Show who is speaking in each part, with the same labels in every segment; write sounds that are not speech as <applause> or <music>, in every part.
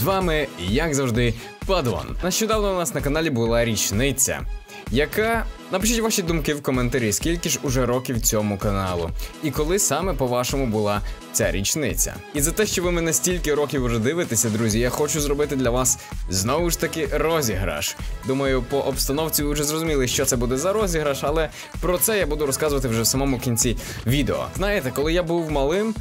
Speaker 1: З вами, як завжди, Падон. Нещодавно у нас на каналі була річниця, яка. Напишіть ваші думки в коментарі, скільки ж уже років цьому каналу, і коли саме по-вашому була ця річниця. І за те, що ви мене стільки років вже дивитеся, друзі, я хочу зробити для вас знову ж таки розіграш. Думаю, по обстановці ви вже зрозуміли, що це буде за розіграш, але про це я буду розказувати вже в самому кінці відео. Знаєте, коли я був малим.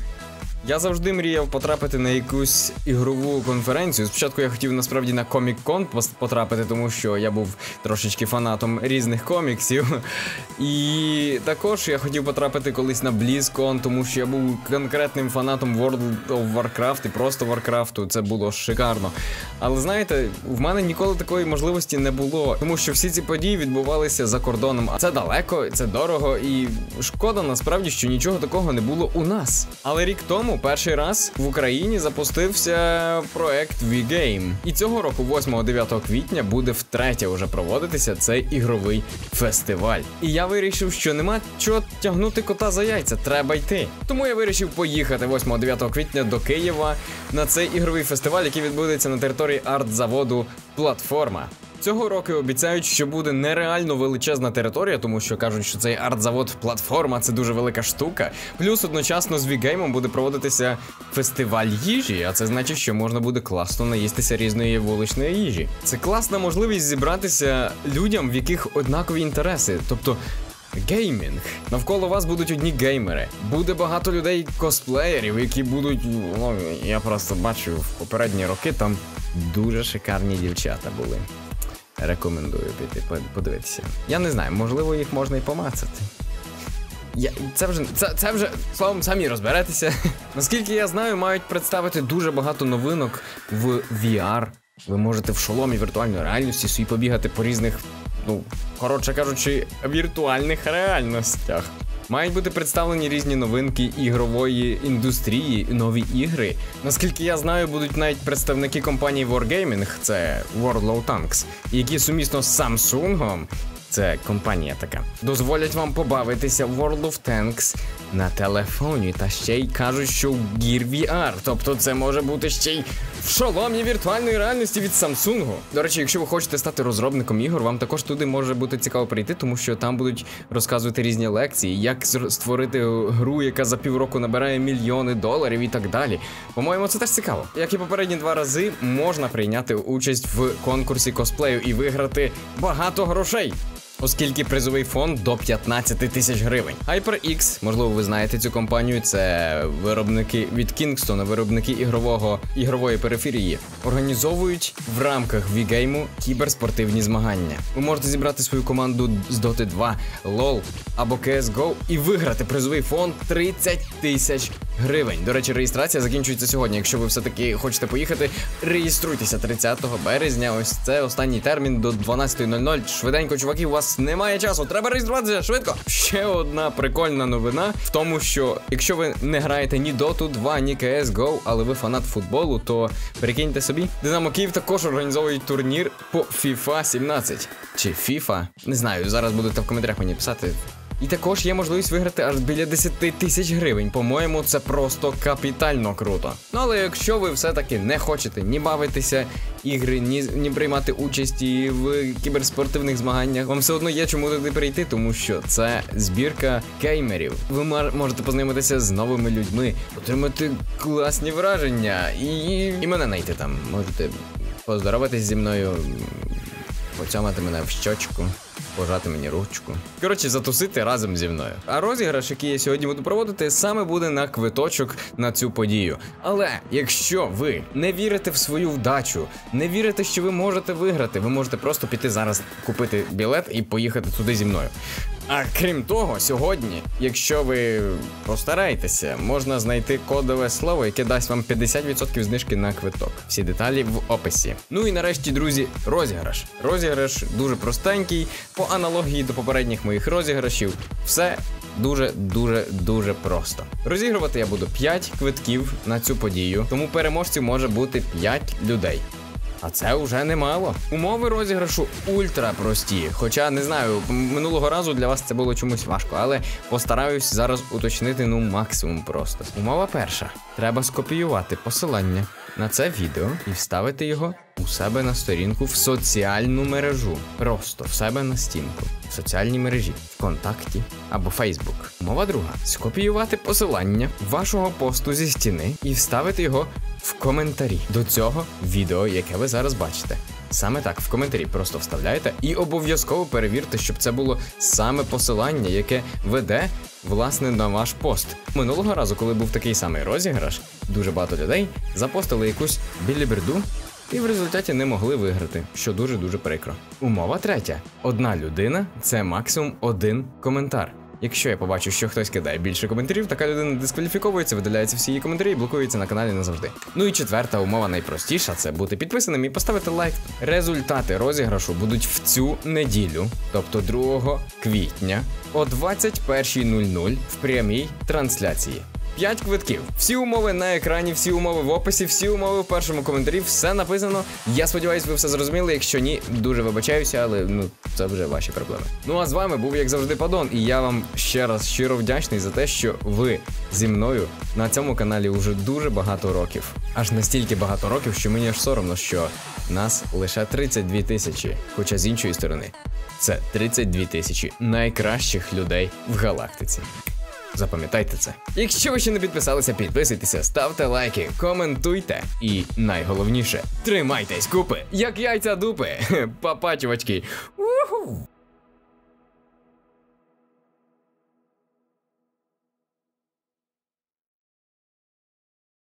Speaker 1: Я завжди мріяв потрапити на якусь ігрову конференцію. Спочатку я хотів насправді на Комік-кон потрапити, тому що я був трошечки фанатом різних коміксів. <laughs> І також я хотів потрапити колись на BlizzCon, тому що я був конкретним фанатом World of Warcraft і просто Warcraft. Це було шикарно. Але знаєте, в мене ніколи такої можливості не було, тому що всі ці події відбувалися за кордоном. А це далеко, це дорого, і шкода насправді, що нічого такого не було у нас. Але рік тому перший раз в Україні запустився проект V-Game. І цього року, 8-9 квітня, буде втретє вже проводитися цей ігровий фестиваль. І я вирішив, що нема чого тягнути кота за яйця, треба йти. Тому я вирішив поїхати 8-9 квітня до Києва на цей ігровий фестиваль, який відбудеться на території арт-заводу Платформа. Цього року обіцяють, що буде нереально величезна територія, тому що кажуть, що цей арт-завод платформа це дуже велика штука. Плюс одночасно з Вігеймом буде проводитися фестиваль їжі, а це значить, що можна буде класно наїстися різної вуличної їжі. Це класна можливість зібратися людям, в яких однакові інтереси, тобто. Геймінг. Навколо вас будуть одні геймери. Буде багато людей косплеєрів, які будуть. Ну, я просто бачу в попередні роки там дуже шикарні дівчата були. Рекомендую піти подивитися. Я не знаю, можливо, їх можна і помацати. Я, Це вже це, це вже словом самі розберетеся. <laughs> Наскільки я знаю, мають представити дуже багато новинок в VR. Ви можете в шоломі віртуальної реальності собі побігати по різних, ну, коротше кажучи, віртуальних реальностях. Мають бути представлені різні новинки ігрової індустрії, нові ігри. Наскільки я знаю, будуть навіть представники компанії Wargaming, це World of Tanks, які сумісно з Samsung, це компанія така, дозволять вам побавитися в World of Tanks на телефоні. Та ще й кажуть, що Gear VR, тобто це може бути ще й в шоломі віртуальної реальності від Samsung. До речі, якщо ви хочете стати розробником ігор, вам також туди може бути цікаво прийти, тому що там будуть розказувати різні лекції, як створити гру, яка за півроку набирає мільйони доларів і так далі. По-моєму, це теж цікаво. Як і попередні два рази, можна прийняти участь в конкурсі косплею і виграти багато грошей оскільки призовий фонд до 15 тисяч гривень. HyperX, можливо, ви знаєте цю компанію. Це виробники від Kingston, виробники ігрового ігрової периферії, організовують в рамках V-Game кіберспортивні змагання. Ви можете зібрати свою команду з Dota 2, LOL або CSGO і виграти призовий фонд 30 тисяч гривень. До речі, реєстрація закінчується сьогодні. Якщо ви все-таки хочете поїхати, реєструйтеся 30 березня. Ось це останній термін до 12.00. Швиденько, чуваки, у вас немає часу. Треба реєструватися швидко. Ще одна прикольна новина в тому, що якщо ви не граєте ні Dota 2, ні CSGO, але ви фанат футболу, то перекиньте собі. Динамо Київ також організовують турнір по FIFA 17. Чи FIFA? Не знаю. Зараз будете в коментарях мені писати. І також є можливість виграти аж біля 10 тисяч гривень. По-моєму, це просто капітально круто. Ну але якщо ви все-таки не хочете ні бавитися ігри, ні ні приймати участь в кіберспортивних змаганнях, вам все одно є чому туди прийти, тому що це збірка геймерів. Ви можете познайомитися з новими людьми, отримати класні враження і і мене знайти там. Можете поздороватись зі мною, поцьомати мене в щочку пожати мені ручку. Коротше, затусити разом зі мною. А розіграш, який я сьогодні буду проводити, саме буде на квиточок на цю подію. Але якщо ви не вірите в свою вдачу, не вірите, що ви можете виграти, ви можете просто піти зараз купити білет і поїхати туди зі мною. А крім того, сьогодні, якщо ви постараєтеся, можна знайти кодове слово, яке дасть вам 50% знижки на квиток. Всі деталі в описі. Ну і нарешті, друзі, розіграш. Розіграш дуже простенький, по аналогії до попередніх моїх розіграшів. Все дуже-дуже дуже просто. Розігрувати я буду 5 квитків на цю подію, тому переможців може бути 5 людей. А це вже немало. Умови розіграшу ультра прості. Хоча не знаю, минулого разу для вас це було чомусь важко, але постараюсь зараз уточнити ну максимум просто. Умова перша: треба скопіювати посилання на це відео і вставити його у себе на сторінку в соціальну мережу. Просто в себе на стінку, в соціальній мережі, ВКонтакті або Фейсбук. Мова друга: скопіювати посилання вашого посту зі стіни і вставити його в коментарі до цього відео, яке ви зараз бачите. Саме так в коментарі просто вставляєте і обов'язково перевірте, щоб це було саме посилання, яке веде власне на ваш пост. Минулого разу, коли був такий самий розіграш, дуже багато людей запостили якусь біліберду і в результаті не могли виграти, що дуже дуже прикро. Умова третя: одна людина це максимум один коментар. Якщо я побачу, що хтось кидає більше коментарів, така людина дискваліфіковується, видаляється всі її коментарі і блокується на каналі назавжди. Ну і четверта умова найпростіша це бути підписаним і поставити лайк. Результати розіграшу будуть в цю неділю, тобто 2 квітня о 21.00 в прямій трансляції. 5 квитків. Всі умови на екрані, всі умови в описі, всі умови в першому коментарі. Все написано. Я сподіваюся, ви все зрозуміли. Якщо ні, дуже вибачаюся, але ну це вже ваші проблеми. Ну а з вами був як завжди Падон, і я вам ще раз щиро вдячний за те, що ви зі мною на цьому каналі вже дуже багато років. Аж настільки багато років, що мені аж соромно, що нас лише 32 тисячі. Хоча з іншої сторони, це 32 тисячі найкращих людей в галактиці. Запам'ятайте це. Якщо ви ще не підписалися, підписуйтеся, ставте лайки, коментуйте. І найголовніше, тримайтесь купи, як яйця дупи. <laughs> Папа, чувачки. Уху!